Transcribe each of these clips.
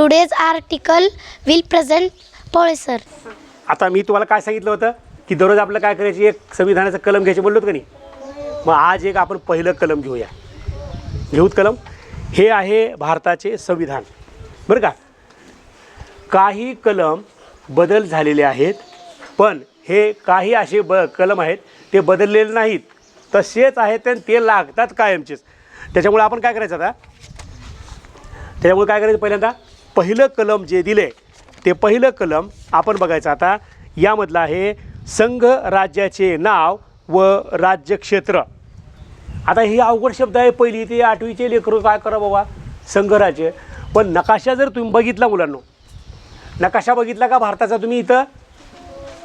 Today's article will present Paul sir आता मी तुम्हाला काय सांगितलं होतं? की दररोज आपलं काय करायची? एक संविधानाचं कलम घ्यायचे बोललो का नाही? मग आज एक आपण पहिलं कलम घेऊया. घेऊत कलम? हे आहे भारताचे संविधान. बरं का? काही कलम बदल झालेले आहेत पण हे काही असे ब कलम आहेत ते बदललेले नाहीत. तसेच आहेत आणि ते लागतात कायमचेच. त्याच्यामुळे आपण काय करायचं आता? त्याच्यामुळे काय करायचं पहिल्यांदा? पहिलं कलम जे दिले ते पहिलं कलम आपण बघायचं आता यामधलं आहे संघ राज्याचे नाव व राज्यक्षेत्र. आता ही अवघड शब्द आहे पहिली ते आठवीचे लेकर काय करा बाबा? संघराज्य पण नकाशा जर तुम्ही बघितला मुलांनो नकाशा बघितला का भारताचा तुम्ही इथं?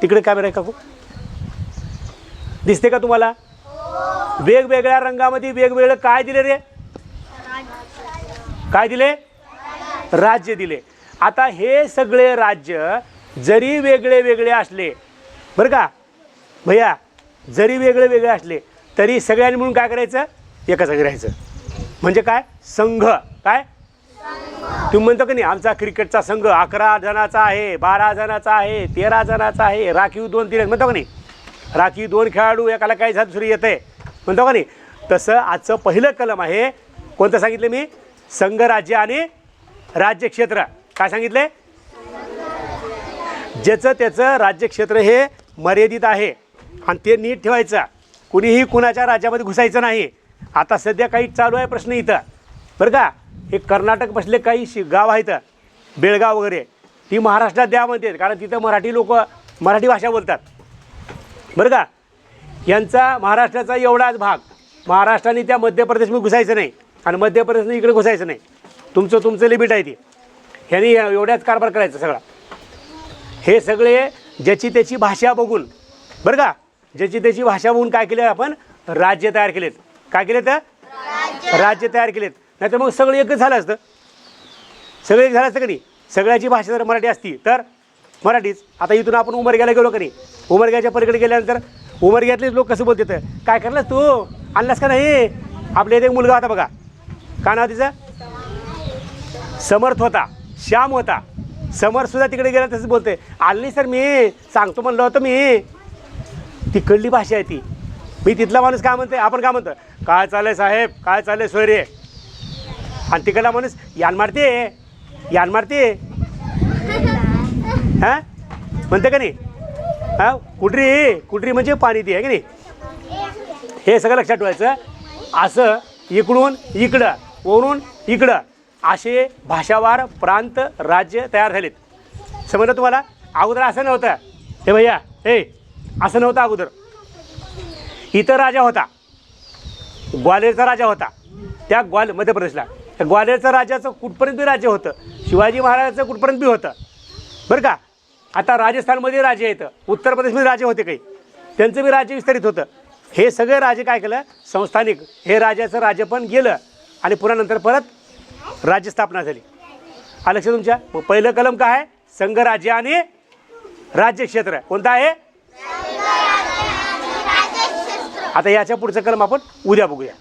तिकडे कॅमेरा आहे का दिसते का तुम्हाला? वेगवेगळ्या रंगामध्ये वेगवेगळं काय दिले रे? काय दिले? राज्य दिले. आता हे सगळे राज्य जरी वेगळे वेगळे असले बरं का? भैया जरी वेगळे वेगळे असले तरी सगळ्यांनी म्हणून काय करायचं? एका करायचं राहायचं. म्हणजे काय? संघ. काय? तुम्ही म्हणतो का नाही आमचा क्रिकेटचा संघ अकरा जणाचा आहे बारा जणाचा आहे तेरा जणाचा आहे राखीव दोन तीन म्हणतो का नाही? राखीव दोन खेळाडू एकाला काही झालं दुसरी येते म्हणतो का नाही? तसं आजचं पहिलं कलम आहे. कोणतं सांगितलं मी? संघ राज्य आणि राज्यक्षेत्र. काय सांगितले ज्याचं त्याचं राज्यक्षेत्र हे मर्यादित आहे. आणि ते नीट ठेवायचं. कुणीही कुणाच्या राज्यामध्ये घुसायचं नाही. आता सध्या काही चालू आहे प्रश्न इथं. बरं का? हे कर्नाटक बसले काही शि गाव आहेत. बेळगाव वगैरे. ती महाराष्ट्रात द्या म्हणते. कारण तिथं मराठी लोक मराठी भाषा बोलतात. बरं का? यांचा महाराष्ट्राचा एवढाच भाग. महाराष्ट्राने त्या मध्य प्रदेशमध्ये घुसायचं नाही. आणि मध्य प्रदेशने इकडे घुसायचं नाही. तुमचं तुमचं लिमिट आहे ती. ह्यानी एवढ्याच कारभार करायचा सगळा. हे सगळे ज्याची त्याची भाषा बघून बरं का? ज्याची त्याची भाषा बघून काय केलं आपण? राज्य तयार केलेत. काय केले तर राज्य तयार केलेत. नाही तर मग सगळं एकच झालं असतं. सगळं एक झालं असतं का नाही? सगळ्याची भाषा जर मराठी असती तर मराठीच. आता इथून आपण उमरग्याला गेलो का नाही? उमरग्याच्या पलीकडे गेल्यानंतर उमरग्यातलेच लोक कसं बोलतात? काय करलास तू? आणलास का नाही? आपल्या इथे एक मुलगा होता बघा. का नाव तिचं? समर्थ होता श्याम होता. समर्थ सुद्धा तिकडे गेला तसंच बोलते आलं नाही सर मी सांगतो म्हणलं होतं मी. तिकडली भाषा आहे ती. मी तिथला माणूस काय म्हणते आपण काय म्हणतो काय चाललंय साहेब? काय चाललंय सोयरे? आणि तिकडला माणूस यान मारते यान मारते. हां? म्हणते का नाही? हां? कुटरी कुटरी म्हणजे पाणी ती आहे की नाही? हे सगळं लक्षात ठेवायचं. असं इकडून इकडं वरून इकडं. असे भाषावार प्रांत राज्य तयार झालेत. समजलं तुम्हाला? अगोदर असं नव्हतं. हे भैया हे असं नव्हतं अगोदर. इतर राजा होता. ग्वालेरचा राजा होता. त्या ग्वाल मध्य प्रदेशला त्या ग्वालेरचं राजाचं कुठपर्यंत बी राज्य होतं? शिवाजी महाराजाचं कुठपर्यंत बी होतं? बरं का? आता राजस्थानमध्ये राजे येतं उत्तर प्रदेशमध्ये राजे होते काही. त्यांचं बी राज्य विस्तारित होतं. हे सगळे राजे काय केलं? संस्थानिक. हे राजाचं राज्य पण गेलं. आणि पुन्हा नंतर परत राज्य स्थापना झाली. हा लक्ष तुमच्या? मग पहिलं कलम काय आहे? संघ राज्य आणि राज्यक्षेत्र कोणतं आहे? आता याच्या पुढचं कलम आपण उद्या बघूया.